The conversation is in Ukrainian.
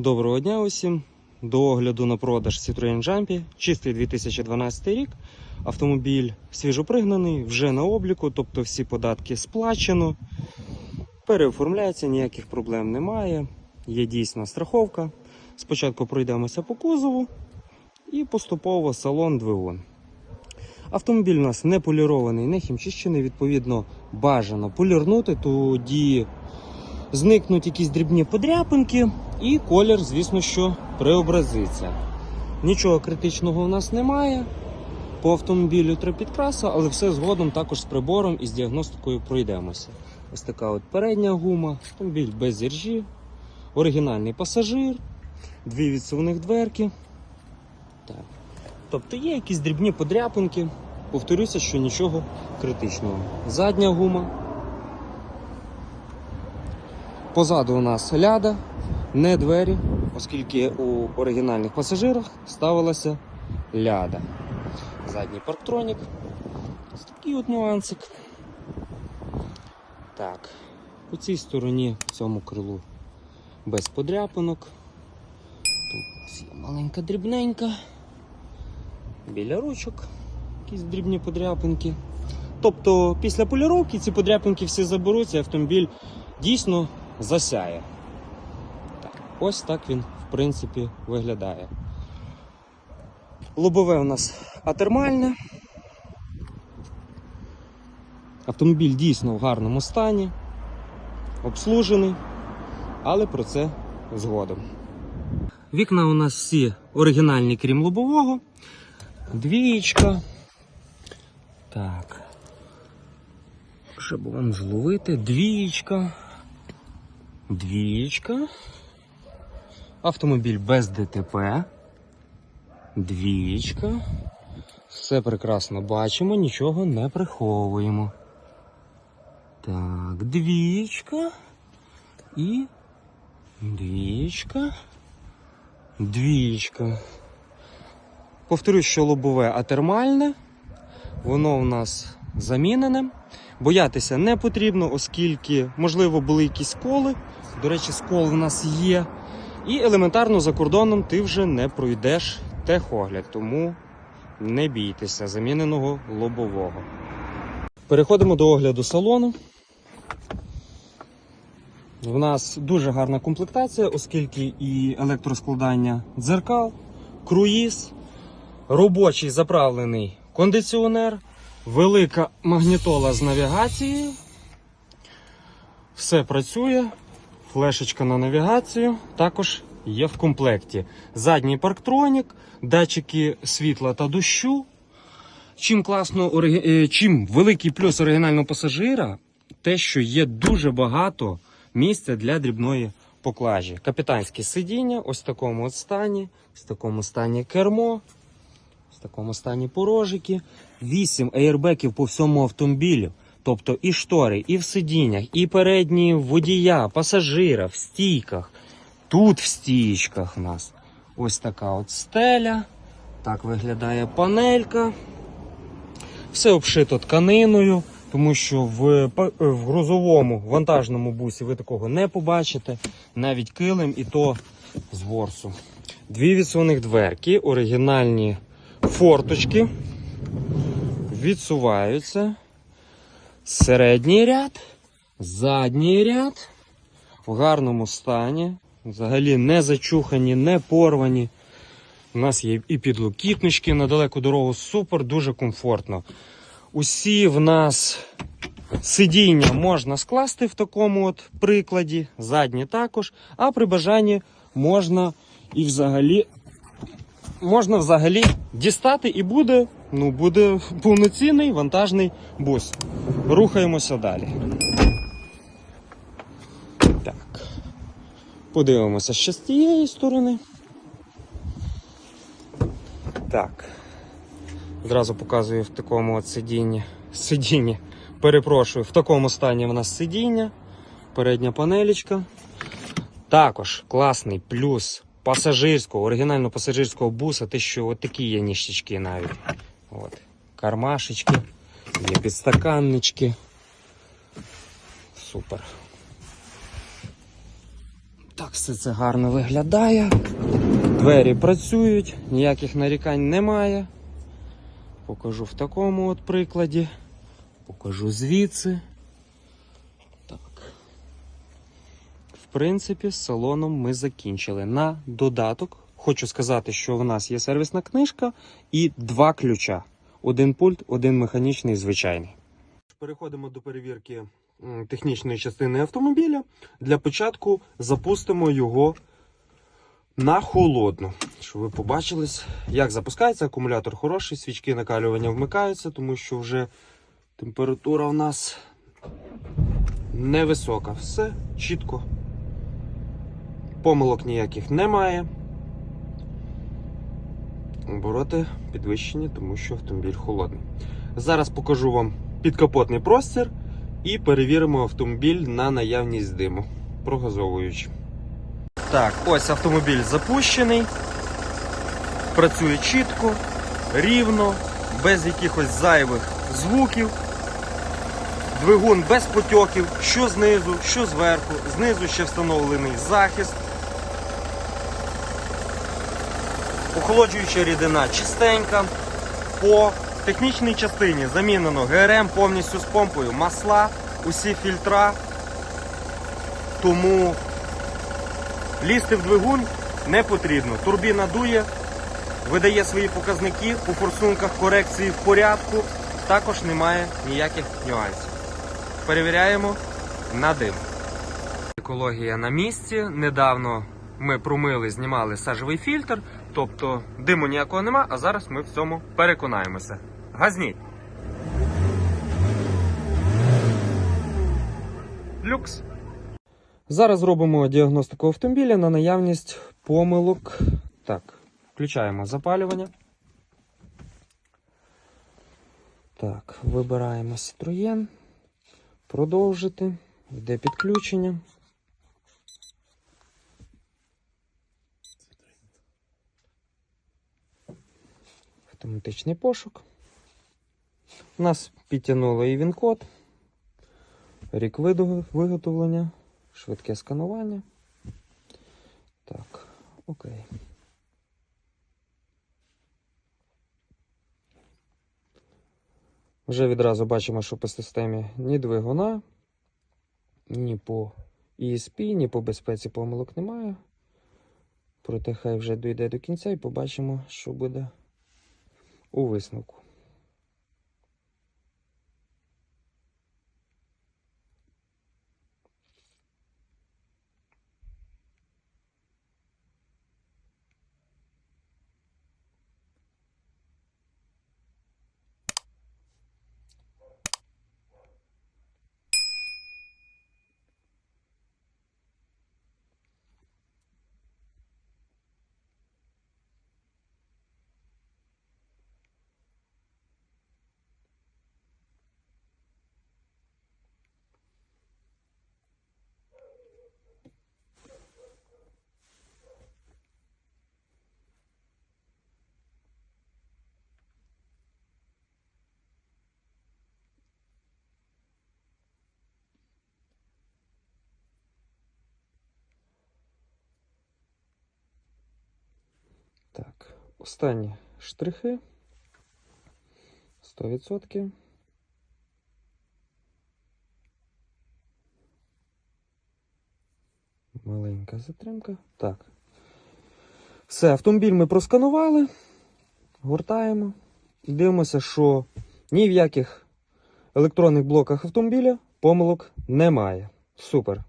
Доброго дня усім. До огляду на продаж Citroen Jumpy. Чистий 2012 рік. Автомобіль свіжопригнаний, вже на обліку, тобто всі податки сплачено. Переоформляється, ніяких проблем немає. Є дійсна страховка. Спочатку пройдемося по кузову і поступово салон двигун. Автомобіль у нас не полірований, не хімчищений, відповідно, бажано полірнути, тоді зникнуть якісь дрібні подряпинки, і колір, звісно, що преобразиться. Нічого критичного у нас немає. По автомобілю три підкраса, але все згодом також з прибором і з діагностикою пройдемося. Ось така от передня гума, автомобіль без іржі, оригінальний пасажир, дві відсувних дверки. Так. Тобто є якісь дрібні подряпинки. Повторюся, що нічого критичного. Задня гума. Позаду у нас ляда, не двері, оскільки у оригінальних пасажирах ставилася ляда. Задній парктронік. Ось такий от нюансик. Так, по цій стороні, в цьому крилу без подряпинок. Тут у нас є маленька дрібненька. Біля ручок якісь дрібні подряпинки. Тобто після поліровки ці подряпинки всі заберуться, і автомобіль дійсно засяє. Ось так він, в принципі, виглядає. Лобове у нас атермальне. Автомобіль дійсно в гарному стані, обслужений, але про це згодом. Вікна у нас всі оригінальні, крім лобового. Двієчка. Так. Щоб вам зловити. Двієчка. Двієчка. Автомобіль без ДТП. Двієчка. Все прекрасно бачимо, нічого не приховуємо. Так, двієчка. І двієчка. Двієчка. Повторюсь, що лобове атермальне. Воно у нас замінене. Боятися не потрібно, оскільки, можливо, були якісь коли. До речі, скол у нас є. І елементарно за кордоном ти вже не пройдеш техогляд, тому не бійтеся заміненого лобового. Переходимо до огляду салону. В нас дуже гарна комплектація, оскільки і електроскладання дзеркал, круїз, робочий заправлений кондиціонер, велика магнітола з навігацією. Все працює. Флешечка на навігацію також є в комплекті. Задній парктронік, датчики світла та дощу. Чим класно, е, чим великий плюс оригінального пасажира, те, що є дуже багато місця для дрібної поклажі. Капітанське сидіння, ось в такому стані, в такому стані кермо, в такому стані порожики. 8 ейрбеків по всьому автомобілю. Тобто і штори, і в сидіннях, і передні водія, пасажира, в стійках. Тут в стійках у нас ось така от стеля. Так виглядає панелька. Все обшито тканиною, тому що в, в грузовому вантажному бусі ви такого не побачите. Навіть килим і то з ворсу. Дві відсувних дверки, оригінальні форточки. Відсуваються. Середній ряд, задній ряд в гарному стані. Взагалі не зачухані, не порвані. У нас є і підлокітнички на далеку дорогу. Супер, дуже комфортно. Усі в нас сидіння можна скласти в такому от прикладі, задні також, а при бажанні можна і взагалі можна взагалі дістати і буде, ну, буде повноцінний вантажний бус. Рухаємося далі. Так. Подивимося ще з тієї сторони. Так. Зразу показую в такому от сидінні. Сидінні. Перепрошую, в такому стані в нас сидіння. Передня панелечка. Також класний плюс пасажирського, оригінального пасажирського буса, те, що от такі є ніштячки навіть. От. Кармашечки, є підстаканнички. Супер. Так все це гарно виглядає. Двері працюють, ніяких нарікань немає. Покажу в такому от прикладі. Покажу звідси. Так. В принципі, з салоном ми закінчили. На додаток хочу сказати, що в нас є сервісна книжка і два ключа: один пульт, один механічний, звичайний. Переходимо до перевірки технічної частини автомобіля. Для початку запустимо його на холодну. Щоб ви побачили, як запускається. Акумулятор хороший, свічки накалювання вмикаються, тому що вже температура у нас невисока. Все чітко. Помилок ніяких немає. Обороти підвищені, тому що автомобіль холодний. Зараз покажу вам підкапотний простір і перевіримо автомобіль на наявність диму, прогазовуючи. Так, ось автомобіль запущений. Працює чітко, рівно, без якихось зайвих звуків. Двигун без потьоків, що знизу, що зверху. Знизу ще встановлений захист. Охолоджуюча рідина чистенька. По технічній частині замінено ГРМ повністю з помпою, масла, усі фільтра. Тому лізти в двигун не потрібно. Турбіна дує, видає свої показники, у форсунках корекції в порядку, також немає ніяких нюансів. Перевіряємо на дим. Екологія на місці. Недавно ми промили, знімали сажевий фільтр, тобто диму ніякого нема, а зараз ми в цьому переконаємося. Газніть. Люкс. Зараз зробимо діагностику автомобіля на наявність помилок. Так, включаємо запалювання. Так, вибираємо Citroën. Продовжити. Йде підключення. Автоматичний пошук. У нас підтягнуло і він-код, рік виготовлення, швидке сканування. Так, окей. Вже відразу бачимо, що по системі ні двигуна, ні по ESP, ні по безпеці помилок немає. Проте хай вже дійде до кінця і побачимо, що буде у висновку. Так, останні штрихи. 100%. Маленька затримка. Так. Все, автомобіль ми просканували. Гортаємо. Дивимося, що ні в яких електронних блоках автомобіля помилок немає. Супер.